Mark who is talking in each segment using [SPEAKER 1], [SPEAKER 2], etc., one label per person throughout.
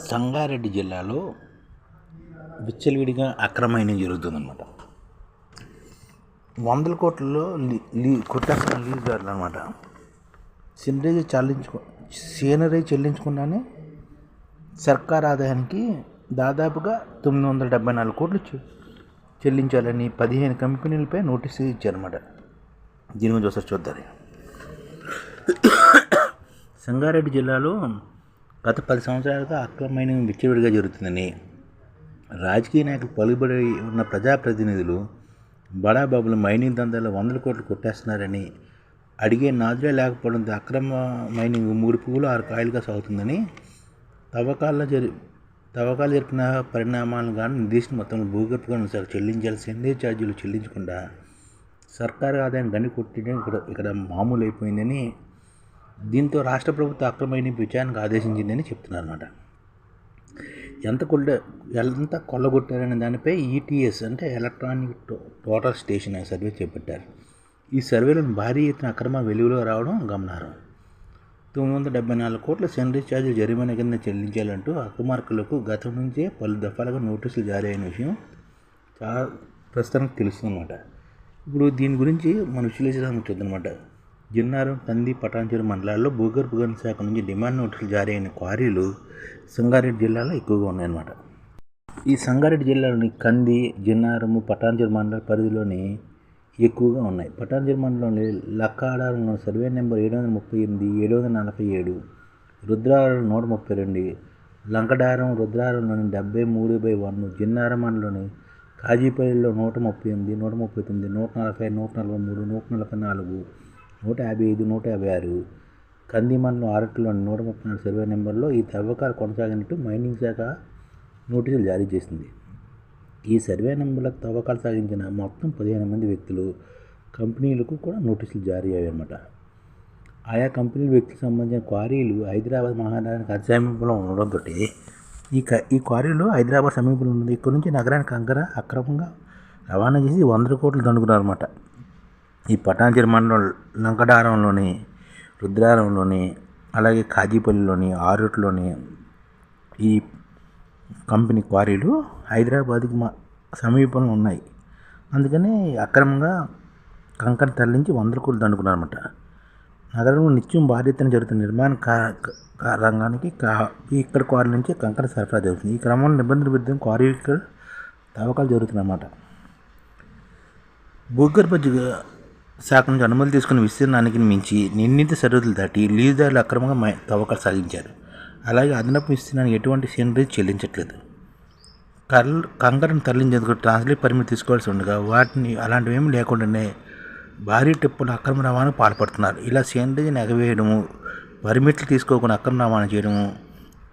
[SPEAKER 1] సంగారెడ్డి జిల్లాలో విచ్చలవిడిగా అక్రమైన జరుగుతుందన్నమాట. వందల కోట్లలో లీ లీ కొట్టేస్తున్న లీజుదారులు అనమాట సినరేజ్ చెల్లించుకో సీనరీ చెల్లించకుండానే సర్కార్ ఆదాయానికి దాదాపుగా తొమ్మిది వందల డెబ్బై నాలుగు కోట్లు చె- చెల్లించాలని పదిహేను కంపెనీలపై నోటీసు ఇచ్చారన్నమాట. దీని గురించి ఒకసారి చూద్దాం సంగారెడ్డి జిల్లాలో గత పది సంవత్సరాలుగా మైనింగ్ విచ్చలవిడిగా జరుగుతుందని రాజకీయ నాయకులు పలుబడి ఉన్న ప్రజాప్రతినిధులు బడాబాబులు మైనింగ్ దందాలో వందల కోట్లు కొట్టేస్తున్నారని అడిగే నాదులే లేకపోవడంతో అక్రమ మైనింగ్ మూడు పువ్వులు ఆరు కాయలుగా సాగుతుందని తవ్వకాల్లో జరి తవ్వకాలు జరిపిన పరిణామాలను కానీ నిర్దిష్ట మొత్తంలో భూగర్భ గనుల శాఖ ఛార్జీలు చెల్లించకుండా సర్కారు ఆదాయం గని కొట్టడం ఇక్కడ ఇక్కడ మామూలు అయిపోయిందని దీంతో రాష్ట్ర ప్రభుత్వం అక్రమైన విచారణకు ఆదేశించిందని చెప్తున్నారు అనమాట ఎంత కొల్ల ఎంత కొల్లగొట్టారనే దానిపై ఈటీఎస్ అంటే ఎలక్ట్రానిక్ టో- టోటల్ స్టేషన్ అనే సర్వే చేపట్టారు. ఈ సర్వేలో భారీ ఎత్తున అక్రమ వెలుగులో రావడం గమనార్హం. తొమ్మిది వందల డెబ్బై నాలుగు కోట్ల సెంట్రీ ఛార్జీలు జరిమానా కింద చెల్లించాలంటూ అక్రమార్కులకు గతం నుంచే పలు దఫాలుగా నోటీసులు జారీ అయిన విషయం చాలా ప్రస్తుతానికి తెలుస్తుందన్నమాట. ఇప్పుడు దీని గురించి మన విశ్లేషణ చూద్దనమాట జిన్నారం తంది పటాన్చెరు మండలాల్లో భూగర్భ గనుల శాఖ నుంచి డిమాండ్ నోటీసులు జారీ అయిన క్వారీలు సంగారెడ్డి జిల్లాలో ఎక్కువగా ఉన్నాయన్నమాట. ఈ సంగారెడ్డి జిల్లాలోని కంది జిన్నారము పటాన్చెరు మండల పరిధిలోని ఎక్కువగా ఉన్నాయి. పటాన్చెరు మండలంలోని లక్కాడారంలో సర్వే నెంబర్ ఏడు వందల ముప్పై ఎనిమిది ఏడు వందల నలభై ఏడు రుద్రారం నూట ముప్పై రెండు లంకడారం రుద్రారంలోని డెబ్బై మూడు బై వన్ జిన్నారం మండలంలోని కాజీపల్లిలో నూట ముప్పై ఎనిమిది నూట ముప్పై తొమ్మిది నూట నలభై నూట నలభై మూడు నూట నలభై నాలుగు నూట యాభై ఐదు నూట యాభై ఆరు కందిమన్ను ఆరట్లోని నూట ముప్పై నాలుగు సర్వే నెంబర్లో ఈ తవ్వకాలు కొనసాగినట్టు మైనింగ్ శాఖ నోటీసులు జారీ చేసింది. ఈ సర్వే నెంబర్లకు తవ్వకాలు సాగించిన మొత్తం పదిహేను మంది వ్యక్తులు కంపెనీలకు కూడా నోటీసులు జారీ అయ్యాయి అన్నమాట ఆయా కంపెనీల వ్యక్తులకు సంబంధించిన క్వారీలు హైదరాబాద్ మహానగరానికి అతి సమీపంలో ఉండడంతో ఈ క ఈ క్వారీలు హైదరాబాద్ సమీపంలో ఉన్నది. ఇక్కడ నుంచి నగరానికి కంకర అక్రమంగా రవాణా చేసి వందల కోట్లు దండుకున్నారన్నమాట. ఈ పటాన్చెరు మండలం లంకడారంలోని రుద్రారంలోని అలాగే కాజీపల్లిలోని ఆరుట్లోని ఈ కంపెనీ క్వారీలు హైదరాబాద్కి మా సమీపంలో ఉన్నాయి. అందుకని అక్రమంగా కంకర తరలించి వందల కోట్లు దండుకున్నారన్నమాట. నగరంలో నిత్యం బాధ్యతను జరుగుతున్న నిర్మాణ కా- రంగానికి ఇక్కడ క్వారీ నుంచి కంకర సరఫరా జరుగుతుంది. ఈ క్రమంలో నిబంధనల విరుద్ధం క్వారీ ఇక్కడ తవ్వకాలు జరుగుతున్నాయన్నమాట. భూగర్భ జ- శాఖ నుంచి అనుమతి తీసుకున్న విస్తీర్ణానికి మించి నిర్ణీత సరిహద్దులు దాటి లీజుదారులు అక్రమంగా మై- తవ్వకాలు సాగించారు. అలాగే అదనపు విస్తీర్ణానికి ఎటువంటి సీనరీ చెల్లించట్లేదు. కర్ల కంకరను తరలించేందుకు ట్రాన్స్లేట్ పర్మిట్ తీసుకోవాల్సి ఉండగా వాటిని అలాంటివేమీ లేకుండానే భారీ టిప్పులు అక్రమ రవాణా పాల్పడుతున్నారు. ఇలా సీనరీని ఎగవేయడము పర్మిట్లు తీసుకోకుండా అక్రమ రవాణా చేయడము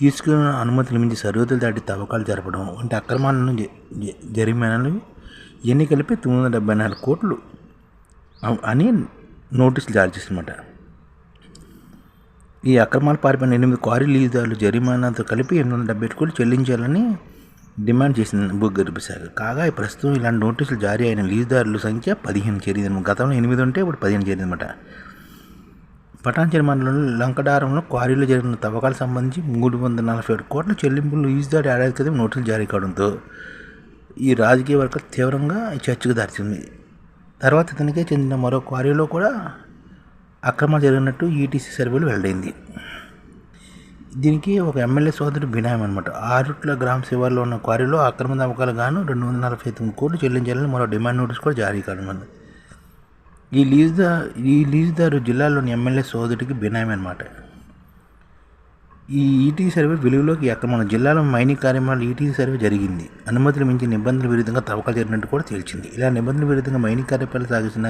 [SPEAKER 1] తీసుకున్న అనుమతులు మించి సరిహద్దులు దాటి తవ్వకాలు జరపడం వంటి అక్రమాలను జ- జరిమానాలు ఇవన్నీ కలిపి తొమ్మిది వందల డెబ్బై నాలుగు కోట్లు అని నోటీసులు జారీ చేసిందన్నమాట. ఈ అక్రమాలు పారిపోయిన ఎనిమిది క్వారీ లీజుదారులు జరిమానాతో కలిపి ఎనిమిది వందల డెబ్బై కోట్లు చెల్లించాలని డిమాండ్ చేసింది భూగర్భ శాఖ. కాగా ఈ ప్రస్తుతం ఇలాంటి నోటీసులు జారీ అయిన లీజుదారుల సంఖ్య పదిహేను చేరింది. గతంలో ఎనిమిది ఉంటే ఇప్పుడు పదిహేను చేరిందన్నమాట. పటాన్చెరు మండలంలో లంకడారంలో క్వారీలో జరిగిన తవ్వకాలకు సంబంధించి మూడు వందల నలభై ఏడు కోట్ల చెల్లింపులు లీజుదారు ఏడాది క్రితం నోటీసులు జారీ కావడంతో ఈ రాజకీయ వర్గం తీవ్రంగా ఈ చర్చకు దారిచింది తర్వాత ఇతనికే చెందిన మరో క్వారీలో కూడా అక్రమాలు జరిగినట్టు ఈటీసీ సర్వేలు వెల్లడైంది. దీనికి ఒక ఎమ్మెల్యే సోదరుడు బినాయం అనమాట ఆరుట్ల గ్రామ శివార్లో ఉన్న క్వారీలో అక్రమ తవ్వకాలు గాను రెండు వందల నలభై తొమ్మిది కోట్లు చెల్లించాలని మరో డిమాండ్ నోటీస్ కూడా జారీ కానుంది ఈ లీజుదారు ఈ లీజుదారు జిల్లాలోని ఎమ్మెల్యే సోదరుడికి బినాయం అనమాట ఈ ఈటీ సర్వే వెలుగులోకి అక్రమణ జిల్లాలో మైనింగ్ కార్యక్రమాలు ఈటీ సర్వే జరిగింది. అనుమతులు మించి నిబంధనల విరుద్ధంగా తవ్వకాలు జరిగినట్టు కూడా తేల్చింది. ఇలా నిబంధనల విరుద్ధంగా మైనింగ్ కార్యక్రమాలు సాగించిన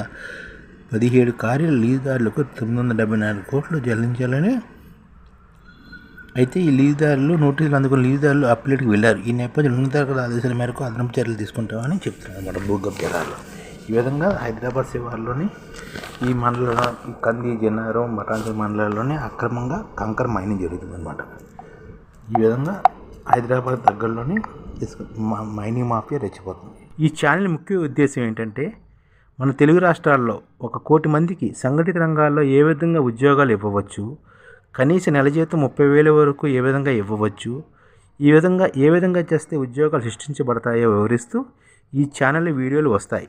[SPEAKER 1] పదిహేడు కార్యాల లీజుదారులకు తొమ్మిది వందల డెబ్బై నాలుగు కోట్లు చెల్లించాలని అయితే ఈ లీజుదారులు నోటీసులు అందుకున్న లీజుదారులు అప్లెట్కి వెళ్ళారు. ఈ నేపథ్యంలో ఉన్నతాధికారుల ఆదేశాల మేరకు అదనపు చర్యలు తీసుకుంటామని చెప్తున్నారు అన్నమాట భూగర్భ జలాలు. ఈ విధంగా హైదరాబాద్ శివార్లోని ఈ మండలంలో ఈ కంది జనారం మటాంచల్ మండలాల్లోనే అక్రమంగా కంకర మైనింగ్ జరుగుతుందన్నమాట. ఈ విధంగా హైదరాబాద్ దగ్గరలోని మైనింగ్ మాఫియా రెచ్చిపోతుంది. ఈ ఛానల్ ముఖ్య ఉద్దేశం ఏంటంటే మన తెలుగు రాష్ట్రాల్లో ఒక కోటి మందికి సంఘటిత రంగాల్లో ఏ విధంగా ఉద్యోగాలు ఇవ్వవచ్చు కనీస నెల జీతం ముప్పై వేల వరకు ఏ విధంగా ఇవ్వవచ్చు ఈ విధంగా ఏ విధంగా చేస్తే ఉద్యోగాలు సృష్టించబడతాయో వివరిస్తూ ఈ ఛానల్ వీడియోలు వస్తాయి.